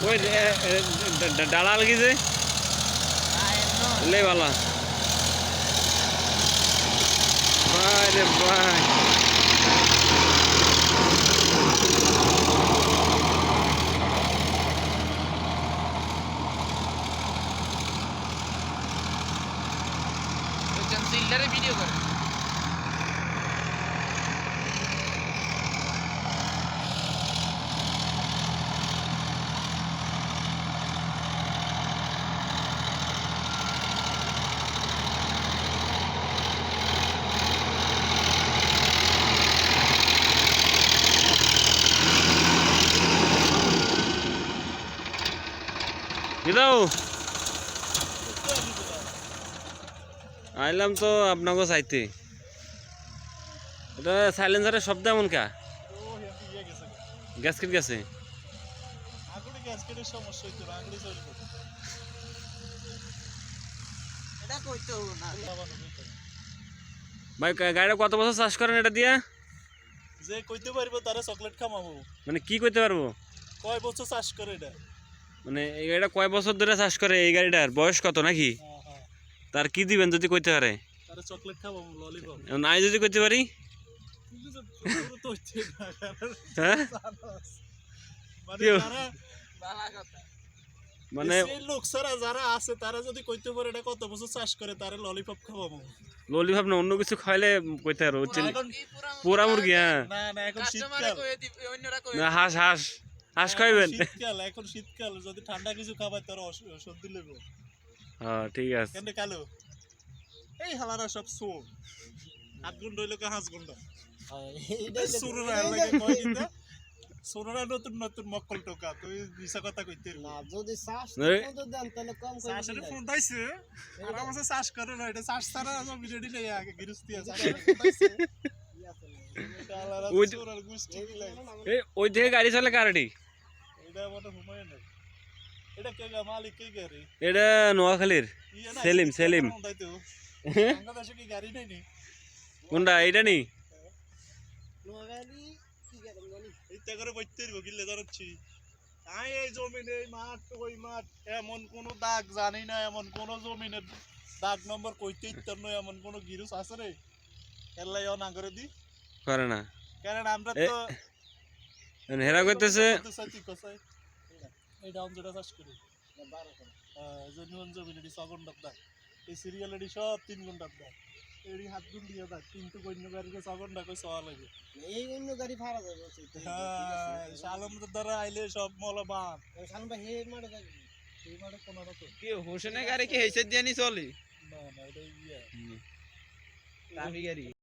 ওই ডালাল কি যে লে বালা ভাই রে ভাই সিল্লারে ভিডিও করে কি দাও আইলাম তো আপনাকে চাইতে। এটা সাইলেন্সারের শব্দ এমন কা? গ্যাস কেটে গেছে কইতে। ভাই গাড়িটা কত বছর চাষ করেন এটা দিয়া? যে কইতে পারব তারা চকলেট খামাবো। মানে কি করতে পারব? কয় বছর চাষ করে এটা? মানে এই গাড়িটা কয় বছর ধরে চাষ করে এই গাড়িটার? বয়স কত নাকি? হ্যাঁ হ্যাঁ। তার কি দিবেন যদি কইতে পারে? তারা চকলেট খামাবো ললিপপ যদি কইতে পারি? পুরো হ্যাঁ? মানে মানে লোক ছাড়া যারা আছে তারা যদি কইতে পারে এটা কত বছর চাষ করে তারা ললিপপ খাওয়াবো ললিভাব না অন্য কিছু খাইলে কইতে এখন পোড়া মুরগি হ্যাঁ। না না এখন শীতকাল। না হাঁস হাঁস। হাঁস খাইবেন? শীতকাল এখন শীতকাল যদি ঠান্ডা কিছু খাবার তারা সর্দি লেগে হ্যাঁ ঠিক আছে। কেন কালো? এই হালারা সব সো হাত গুন্ড হইল কে হাঁস গুন্ড? সুররা লাগে কয় সুররা নতুন নতুন মক্কল টোকা তুই মিছা কথা কইতে না যদি শ্বাস দেন তাহলে কম করে দিলে। ফোন দাইছে? আর আমার চাষ করে না এটা চাষ ছাড়া বিজেডি নেই আগে গিরস্তি আছে। ওই- এই ওই থেকে গাড়ি চলে কারটি এটা নোয়াখালীর ইয়ে সেলিম, কোনটা এইটা নি? ধরছি। আই এই জমিনে এই মাঠ ওই মাঠ। এমন কোন দাগ জানি না এমন কোন জমিনের দাগ নম্বর কইতে ইত্তর নয় এমন কোন গিরুস আছে রে? এলাই অন দি। করে না। কারণ আমরা তো হেরা করতেছে সাথী কসাই এই ডাউন যেটা চাষ করি। বারো করে আহ, যে নুন জমিনে এটি ছ ঘণ্টার দাগ। এই সিরিয়াল এটি সব তিন ঘণ্টার দাগ। এটি হাত গুন দিয়ে। দাগ কিন্তু কন্য গাড়িকে ছ ঘণ্টা কই সওয়া লাগে এই অন্য গাড়ি ভাড়া যাবে বলছে, তো হ্যাঁ শালমদের দ্বারা আইলে সব মলবান ওই সামনে হে মাঠে যাবে এই মাঠে কোনো রকম। কি হোসেনের গাড়ি কি হেসে দিয়ে নি চলে? না না এটা ইয়ে। দামি গাড়ি।